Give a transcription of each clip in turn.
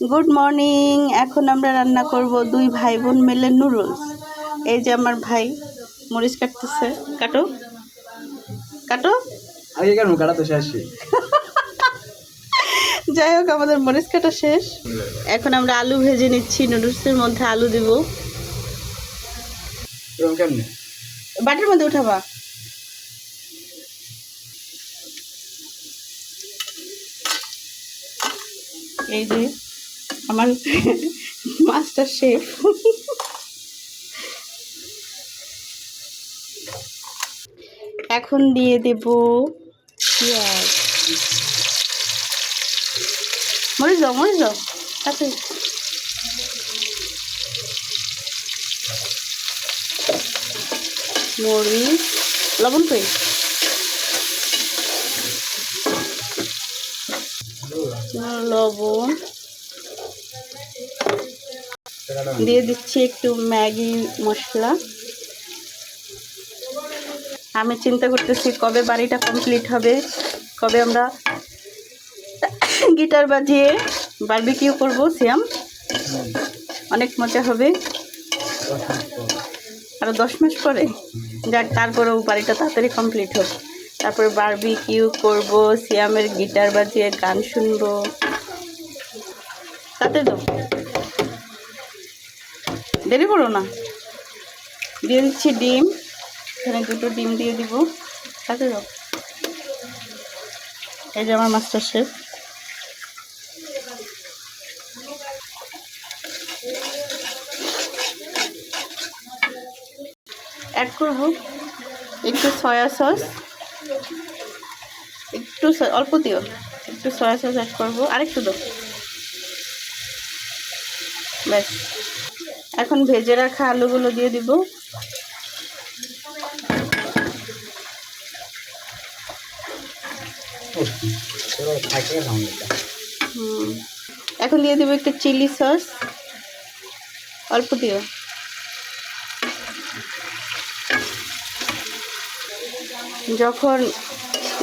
Good morning এখন আমরা রান্না করব দুই ভাই বোন মিলে নুডলস এই যে আমার ভাই মরিচ কাটতেছে। কাটো? কাটো? আগে কেন? কাটা তো শেষ। যাই হোক আমাদের মরিচ কাটা শেষ। এখন আমরা আলু ভেজে নিচ্ছি নুডলসের মধ্যে আলু দিব। বাটির মধ্যে উঠাবা। এই যে। আমার মাস্টার শেফ। এখন দিয়ে দেব পেঁয়াজ। মরে যাও মরে যাও আছে মরিচ, লবণ কই লবণ। দিয়ে দিচ্ছি একটু ম্যাগি মশলা। আমি চিন্তা করতেছি কবে বাড়িটা কমপ্লিট হবে, কবে আমরা গিটার বাজিয়ে বারবিকিউ করব সিয়াম। অনেক মজা হবে। আরও দশ মাস পরে। যাক তারপরেও বাড়িটা তাড়াতাড়ি কমপ্লিট হোক। তারপরে বারবিকিউ করব, সিয়ামের গিটার বাজিয়ে গান শুনব। তাতে তো দেরি করো না। দিয়ে দিচ্ছি ডিম। এখানে দুটো ডিম দিয়ে দিব। তাতে দাও এই যে আমার মাস্টার শেফ অ্যাড করব। একটু সয়া সস একটু অল্প দিও। একটু সয়া সস অ্যাড করব। আরেকটু দাও। ব্যাস। এখন ভেজে রাখা আলুগুলো দিয়ে দিব। এখন দিয়ে দিব একটু চিলি সস। অল্প দিও। যখন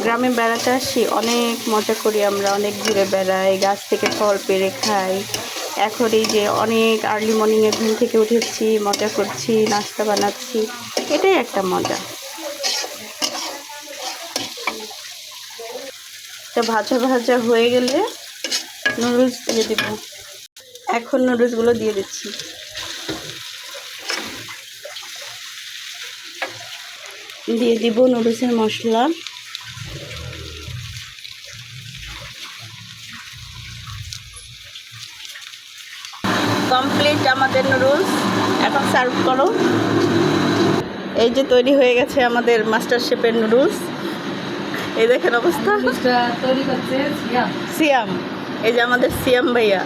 গ্রামে বেড়াতে আসি, অনেক মজা করি আমরা, অনেক ঘুরে বেড়াই, গাছ থেকে ফল পেড়ে খাই। এখন এই যে অনেক আর্লি মর্নিংয়ে ঘুম থেকে উঠেছি, মজা করছি, নাস্তা বানাচ্ছি, এটাই একটা মজা। তা ভাজা ভাজা হয়ে গেলে নুডলস দিয়ে দিব। এখন নুডলসগুলো দিয়ে দিচ্ছি। দিয়ে দিব নুডলসের মশলা। কমপ্লিট আমাদের নুডলস এখন সার্ভ করো। এই যে তৈরি হয়ে গেছে আমাদের মাস্টার শেফের নুডলস এই দেখেন অবস্থা। সিয়াম। সিয়াম। এই যে আমাদের সিয়াম ভাইয়া।